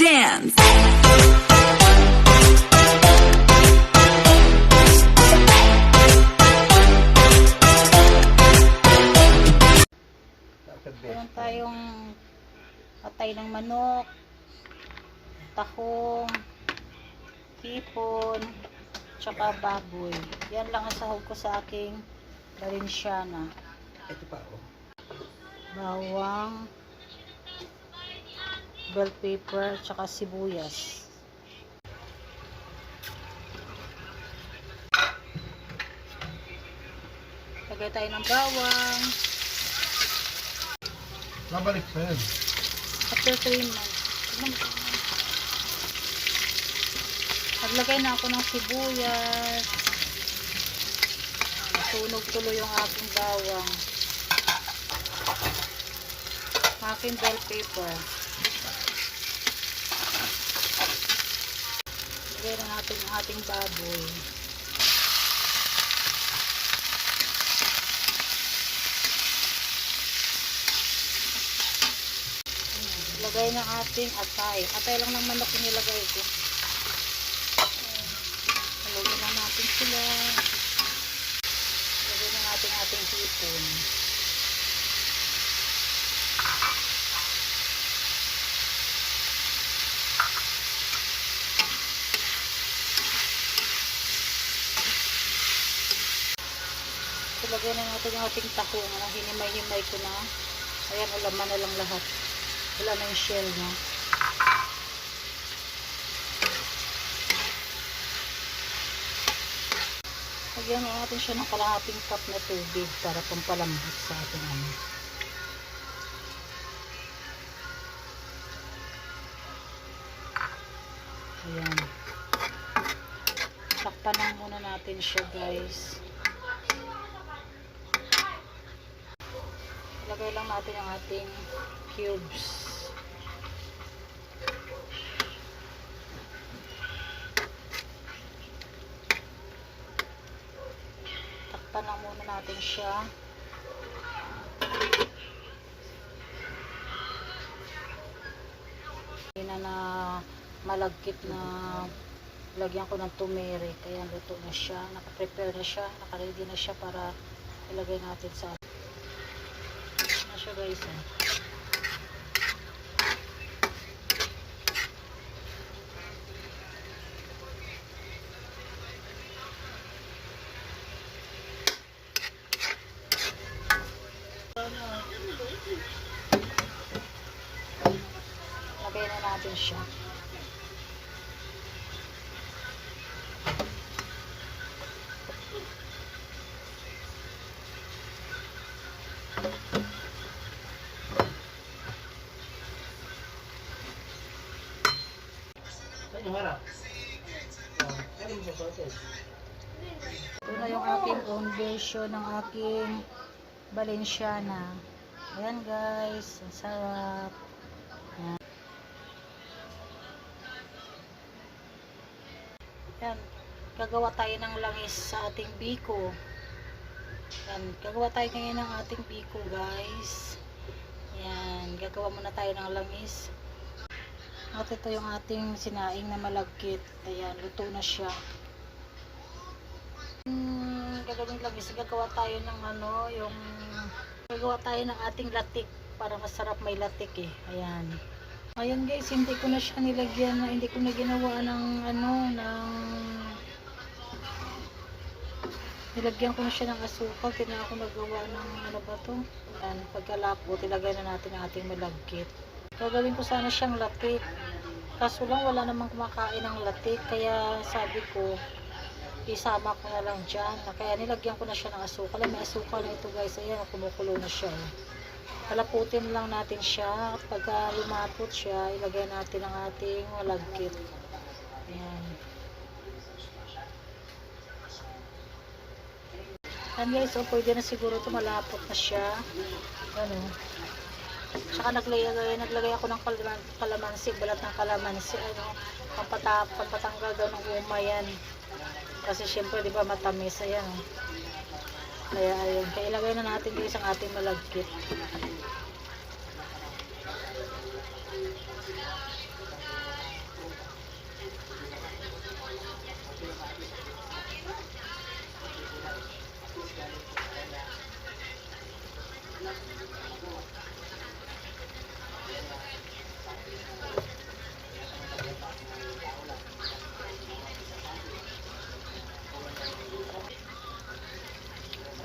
Dance! Meron tayong patay ng manok, tahong, hipon, tsaka baboy. Yan lang ang sahog ko sa aking Valenciana. Ito pa, oh. Bawang, bell pepper, tsaka sibuyas. Lagay tayo ng bawang. Nabalik pa yan. After 3 months. Naglagay na ako ng sibuyas. Nasunog tuloy yung aking bawang. Aking bell pepper. Lagay na natin yung ating baboy. Lagay ng ating atay. Atay lang ng manok yung nilagay ko. Halugin na natin sila. Lagay na natin ating hipon. Ilagay na natin yung ating tahong na hinimay-himay ko na. Ayan, ulaman na lang lahat. Wala na yung shell niya. Lagyan na natin siya ng kalahating cup na tubig para pampalambot sa ating ano. Ayan. Takpan lang muna natin siya guys. Lagay lang natin ang ating cubes. Takpan lang muna natin siya. Hindi na na malagkit na lagyan ko ng turmeric. Kaya luto na siya. Nakaprepare na siya. Nakaready na siya para ilagay natin sa siya guys eh. Lagay na natin siya. Sa ito? Na yung aking own version ng aking Valenciana. Ayan guys, ang sarap. Ayan, gagawa tayo ng langis sa ating biko. Ayan, gagawa tayo ngayon ng ating biko guys. Ayan, gagawa muna tayo ng langis. At ito yung ating sinaing na malagkit. Ayan, luto na siya. Hmm, gagawin lang is gagawa tayo ng ano, yung gagawa tayo ng ating latik para masarap may latik eh. Ayan. Ayan guys, hindi ko na siya nilagyan, hindi ko na ginawa ng ano, ng nilagyan ko na siya ng asukal, hindi na ako nagawa ng ano ba to. Ayan, pagkalapot, ilagay na natin ang ating malagkit. Gagawin ko sana siyang latik. Kaso lang wala namang kumakain ng latik, kaya sabi ko, isama ko na lang dyan. Kaya nilagyan ko na siya ng asukal. Ay, May asukal na ito guys. Ayan, kumukulo na siya. oh. Palaputin lang natin siya. At pagka lumapot siya, ilagay natin ang ating malagkit. Ayan. Ayan guys, so pwede na siguro ito malapot na siya. Ano. Tsaka naglagay, naglagay ako ng kalaman, kalamansi, balat ng kalamansi, ano, pampata, pampatanggal daw ng umayan. Kasi syempre, di ba, matamis. Ayan. Kaya, ayun. Kaya ilagay na natin guys ang ating malagkit.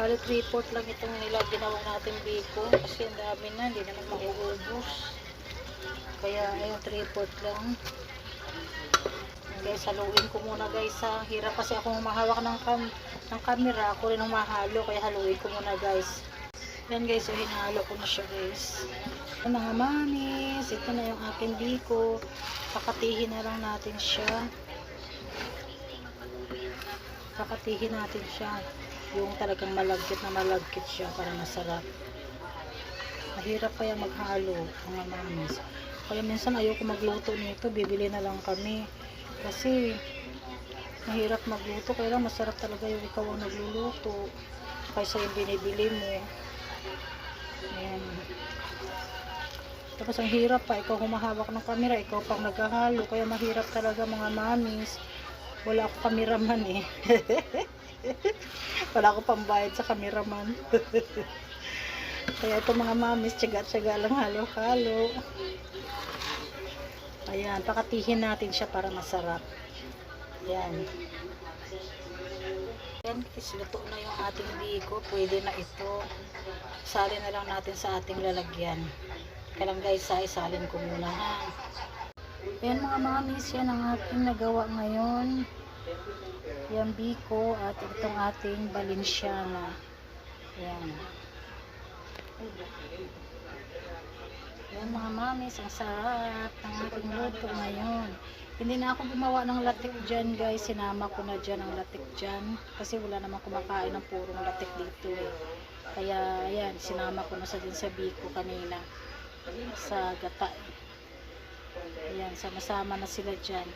Bali, 3-4 lang itong nila ginawa natin biko. Kasi ang dami na, hindi naman mauubos. Kaya, ayun, 3-4 lang. Ayan, Guys, haluin ko muna guys ha. Hirap kasi ako mahawak ng, cam ng camera. Ako rin ang mahalo. Kaya haluin ko muna guys. Yan guys, so hinalo ko na siya guys. Ayan, mga mamis, ito na yung aking biko. Pakatihin na lang natin siya. Pakatihin natin siya. Yung talagang malagkit na malagkit siya para masarap. Mahirap kaya maghalo mga mamis. Kaya minsan ayoko magluto nito. Bibili na lang kami. Kasi mahirap magluto. Kaya lang masarap talaga yung ikaw ang nagluluto. Kaysa yung binibili mo. Ayan. Tapos ang hirap pa, ikaw humahawak ng camera, ikaw pang naghahalo, kaya mahirap talaga mga mamis. Wala ako kameraman eh. Wala ako pambayad sa kameraman. kaya ito mga mamis, tsaga-tsaga lang halo-halo. Ayan, pakatihin natin siya para masarap. Ayan. Ayan guys, luto na yung ating biko. Pwede na ito. Salin na lang natin sa ating lalagyan. Kaya guys, sa isalin ko muna ha. Ayan mga mamis, yan ang ating nagawa ngayon. Yan biko at itong ating balinsyana. Yan. Yan mga mamis, ang sarap ng ating luto ngayon. Hindi na ako gumawa ng latik dyan guys. Sinama ko na dyan ang latik dyan. Kasi wala namang kumakain ng purong latik dito eh. Kaya yan, sinama ko na sa din sa biko kanina. Sa gata. Ayan, sama-sama na sila dyan.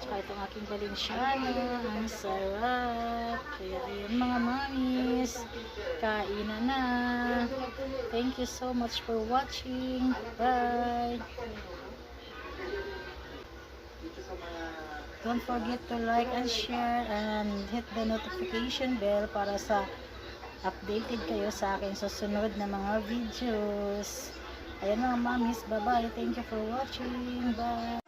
Tsaka itong aking balinsyana. Ang sarap. Kaya ayun mga mamis. Kainan na. Thank you so much for watching. Bye. Don't forget to like and share and hit the notification bell para sa updated kayo sa aking susunod na mga videos. Ayan mga mamis, bye bye. Thank you for watching. Bye.